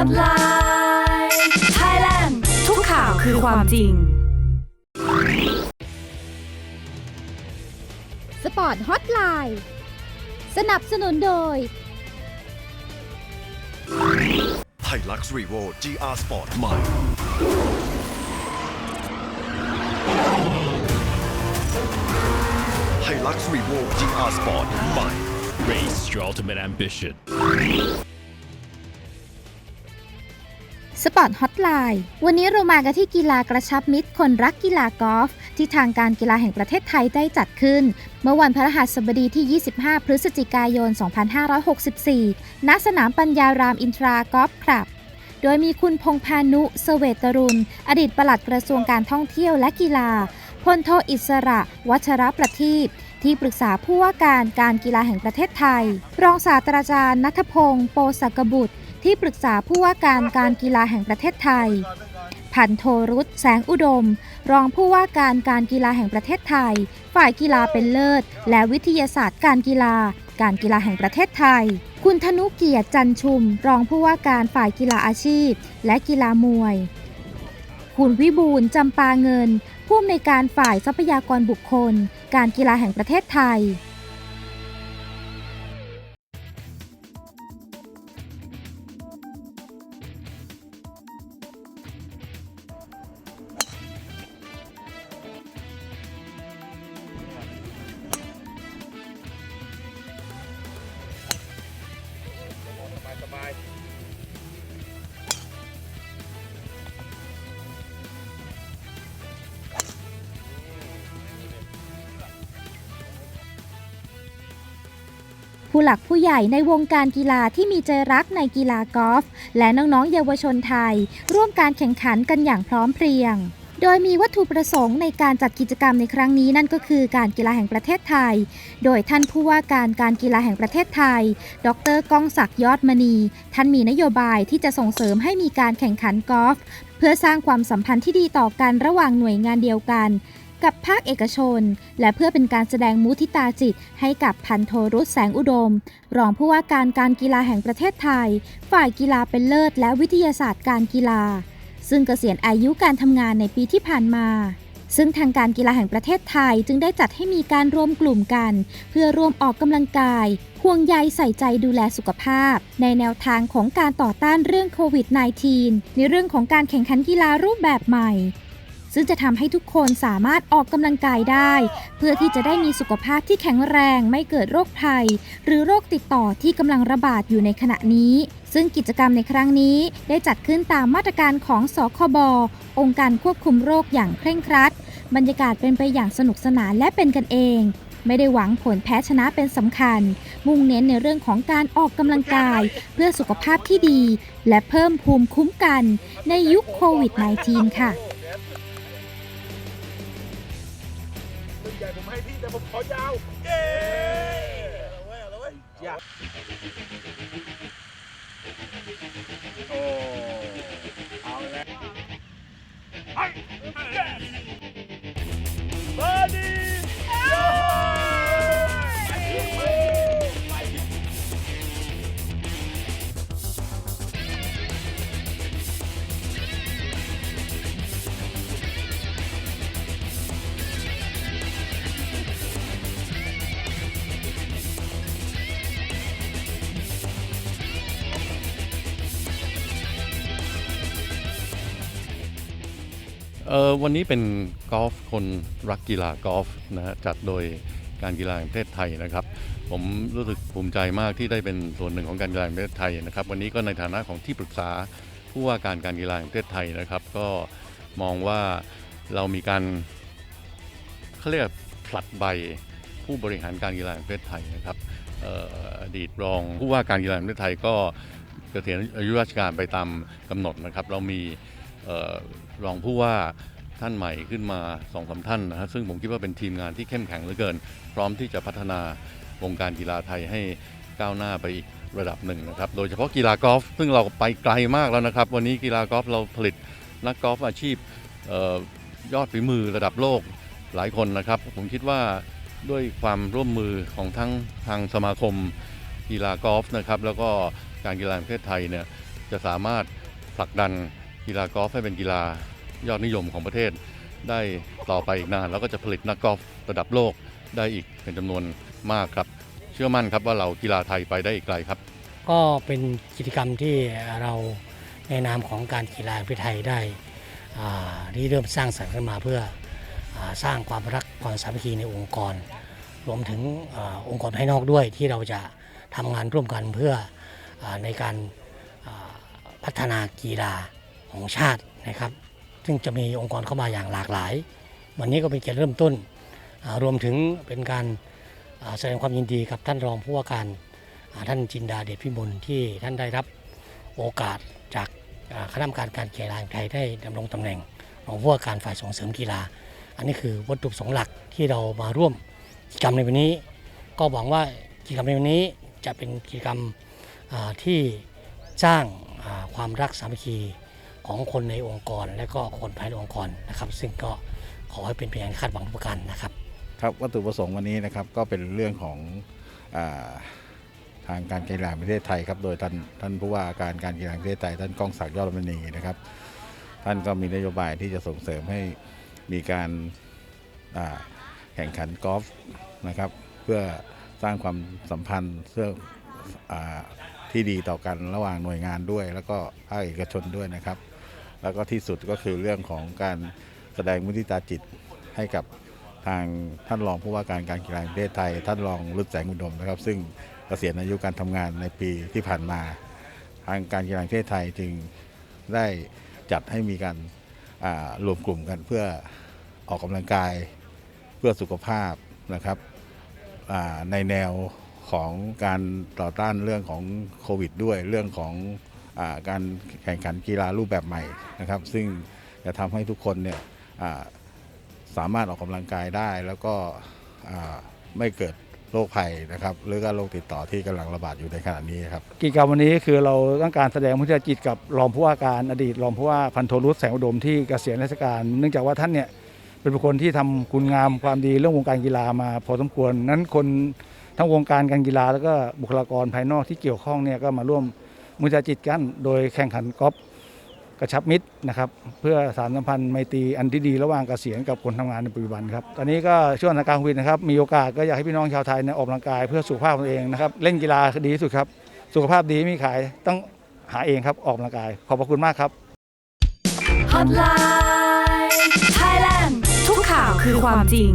Hotline Thailand ทุกข่าวคือความจริง สปอร์ตฮอตไลน์ สนับสนุนโดยไฮลักซ์รีโว GR Sport ใหม่ไฮลักซ์รีโว GR Sport ใหม่ Race your ultimate ambition. สปอร์ตฮอตไลน์วันนี้เรามากันที่กีฬากระชับมิตรคนรักกีฬากอล์ฟที่ทางการกีฬาแห่งประเทศไทยได้จัดขึ้น เมื่อวันพฤหัสบดีที่ 25 พฤศจิกายน 2564 ณ สนามปัญญารามอินทรากอล์ฟคลับ โดยมีคุณพงพานุเสเวตรุณ อดีตปลัดกระทรวงการท่องเที่ยวและกีฬาพลโทอิสระ วัชรประทีปที่ปรึกษาผู้ว่าการการกีฬาแห่งประเทศไทย รองศาสตราจารย์นัทพงศ์โปสกบุตร ที่ปรึกษาผู้ว่าการการกีฬาแห่งประเทศไทย พันโทรุตแสงอุดม รองผู้ว่าการการกีฬาแห่งประเทศไทย ฝ่ายกีฬาเป็นเลิศ และวิทยาศาสตร์การกีฬา การกีฬาแห่งประเทศไทย คุณธนุเกียรติจันชุม รองผู้ว่าการฝ่ายกีฬาอาชีพ และกีฬามวย คุณวิบูลย์จำปาเงิน ผู้อำนวยการฝ่ายทรัพยากรบุคคล การกีฬาแห่งประเทศไทย ผู้หลักผู้ใหญ่ในวงการกีฬาที่มีใจรักในกีฬากอล์ฟและน้องๆเยาวชนไทย ร่วมการแข่งขันกันอย่างพร้อมเพรียง โดยมีวัตถุประสงค์ในการจัดกิจกรรมในครั้งนี้นั่นก็คือการกีฬาแห่งประเทศไทย โดยท่านผู้ว่าการการกีฬาแห่งประเทศไทย ดรก้องศักดิ์ยอดมณี ท่านมีนโยบายที่จะส่งเสริมให้มีการแข่งขันกอล์ฟเพื่อสร้างความสัมพันธ์ที่ดีต่อกันระหว่างหน่วยงานเดียวกันกับภาคเอกชน และเพื่อเป็นการแสดงมุทิตาจิต ให้กับพันโทรุษแสงอุดม รองผู้ว่าการการกีฬาแห่งประเทศไทย ฝ่ายกีฬาเป็นเลิศและวิทยาศาสตร์การกีฬา ซึ่งเกษียณอายุการทำงานในปีที่ผ่านมา ซึ่งทางการกีฬาแห่งประเทศไทยจึงได้จัดให้มีการรวมกลุ่มกัน เพื่อร่วมออกกำลังกายห่วงใยใส่ใจดูแลสุขภาพ ในแนวทางของการต่อต้านเรื่องโควิด -19 ในเรื่องของการแข่งขันกีฬารูปแบบใหม่ ซึ่งจะทำให้ทุกคนสามารถออกกำลังกายได้ เพื่อที่จะได้มีสุขภาพที่แข็งแรงไม่เกิดโรคภัย หรือโรคติดต่อที่กำลังระบาดอยู่ในขณะนี้ ซึ่งกิจกรรมในครั้งนี้ได้จัดขึ้นตามมาตรการของสคบองค์การควบคุมโรคอย่างเคร่งครัด บรรยากาศเป็นไปอย่างสนุกสนานและเป็นกันเอง ไม่ได้หวังผลแพ้ชนะเป็นสำคัญ มุ่งเน้นในเรื่องของการออกกำลังกาย เพื่อสุขภาพที่ดี และเพิ่มภูมิคุ้มกันในยุคโควิด -19 ค่ะรุ่นใหญ่ผมให้พี่แต่ผมขอยาว เย้เอาไว้เอาไว้ย โอ้เอาแล้วไอ้เย้เบอร์ดี้ เออวันนี้เป็นกอล์ฟคนรักกีฬากอล์ฟนะฮะจัดโดยการกีฬาแห่งประเทศไทยนะครับ ผมรู้สึกภูมิใจมากที่ได้เป็นส่วนหนึ่งของการกีฬาแห่งประเทศไทยนะครับ วันนี้ก็ในฐานะของที่ปรึกษาผู้ว่าการการกีฬาแห่งประเทศไทยนะครับ ก็มองว่าเรามีการเขาเรียกผลัดใบผู้บริหารการกีฬาแห่งประเทศไทยนะครับออดีตรองผู้ว่าการกีฬาแห่งประเทศไทยก็เกษียณอายุราชการไปตามกำหนดนะครับ เรามี รองผู้ว่าท่านใหม่ขึ้นมาสองสาท่านนะฮะซึ่งผมคิดว่าเป็นทีมงานที่เข้มแข็งเหลือเกิน พร้อมที่จะพัฒนาวงการกีฬาไทยให้ก้าวหน้าไปอีกระดับหนึ่งนะครับ โดยเฉพาะกีฬากอล์ฟซึ่งเราไปไกลมากแล้วนะครับ วันนี้กีฬากอล์ฟเราผลิตนักกอล์ฟอาชีพออยอดฝีมือระดับโลกหลายคนนะครับ ผมคิดว่าด้วยความร่วมมือของทั้งทางสมาคมกีฬากอล์ฟนะครับ แล้วก็การกีฬาแห่งประเทศไทยเนี่ยจะสามารถผลักดัน กีฬากอล์ฟให้เป็นกีฬายอดนิยมของประเทศ ได้ต่อไปอีกนาน แล้วก็จะผลิตนักกอล์ฟระดับโลกได้อีกเป็นจำนวนมากครับ เชื่อมั่นครับว่าเรากีฬาไทยไปได้อีกไกลครับ ก็เป็นกิจกรรมที่เราในนามของการกีฬาแห่งประเทศไทยได้ที่เริ่มสร้างสรรค์ขึ้นมาเพื่ออสร้างความรักความสามัคคีในองค์กร รวมถึงอองค์กรภายนอกด้วยที่เราจะทำงานร่วมกันเพื่ออในการพัฒนากีฬา ของชาตินะครับ ซึ่งจะมีองค์กรเข้ามาอย่างหลากหลาย วันนี้ก็เป็นการเริ่มต้น รวมถึงเป็นการแสดงความยินดีกับท่านรองผู้ว่าการท่านจินดาเดชพิมลที่ท่านได้รับโอกาสจากคณะกรรมการการกีฬาแห่งไทยได้ดำรงตำแหน่งรองผู้ว่าการฝ่ายส่งเสริมกีฬา อันนี้คือวัตถุประสงค์หลักที่เรามาร่วมกิจกรรมในวันนี้ ก็หวังว่ากิจกรรมในวันนี้จะเป็นกิจกรรมที่สร้างความรักสามัคคี ของคนในองค์กร และก็คนภายในองค์กรนะครับ ซึ่งก็ขอให้เป็นไปอย่างคาดหวังทุกประการนะครับครับวัตถุประสงค์วันนี้นะครับก็เป็นเรื่องของอาทางการกีฬาประเทศไทยครับโดยท่านท่านผู้ว่าการการกีฬาประเทศไทยท่านก้องศักดิ์ยอดมณีนะครับ ท่านก็มีนโยบายที่จะส่งเสริมให้มีการอ่าแข่งขันกอล์ฟนะครับ เพื่อสร้างความสัมพันธ์เพื่ออาที่ดีต่อกันระหว่างหน่วยงานด้วย แล้วก็ภาคเอกชนด้วยนะครับ แล้วก็ที่สุดก็คือเรื่องของการแสดงมุทิตาจิตให้กับทางท่านรองผู้ว่าการการกีฬาแห่งประเทศไทย ท่านรองรุดแสงอุดมนะครับ ซึ่งเกษียณอายุการทำงานในปีที่ผ่านมา ทางการกีฬาแห่งประเทศไทยจึงได้จัดให้มีการอ่ารวมกลุ่มกันเพื่อออกกำลังกายเพื่อสุขภาพนะครับอ่าในแนวของการต่อต้านเรื่องของโควิดด้วยเรื่องของ การแข่งขันกีฬารูปแบบใหม่นะครับ ซึ่งจะทำให้ทุกคนเนี่ยสามารถออกกำลังกายได้แล้วก็ไม่เกิดโรคภัยนะครับหรือก็โรคติดต่อที่กำลังระบาดอยู่ในขณะนี้ครับกิจกรรมวันนี้คือเราต้องการแสดงมุทิตาจิตกับรองผู้ว่าการอดีต รองผู้ว่าพันโทรุตแสงอุดมที่เกษียณราชการ เนื่องจากว่าท่านเนี่ยเป็นบุคคลที่ทำคุณงามความดีเรื่องวงการกีฬามาพอสมควรนั้นคนทั้งวงการการกีฬาแล้วก็บุคลากรภายนอกที่เกี่ยวข้องเนี่ยก็มาร่วม มุทิตาจิตกันโดยแข่งขันกอล์ฟกระชับมิตรนะครับ เพื่อสารสัมพันธ์ไมตรีอันที่ดีระหว่างเกษียณกับคนทำงานในปัจจุบันครับตอนนี้ก็ช่วงสถานการณ์โควิดนะครับมีโอกาสก็อยากให้พี่น้องชาวไทยเนี่ยออกกำลังกายเพื่อสุขภาพตัวเองนะครับเล่นกีฬาดีที่สุดครับ สุขภาพดีม่มีขายต้องหาเองครับออกกำลังกาย ขอบพระคุณมากครับ Hotline Thailand ทุกข่าวคือความจริง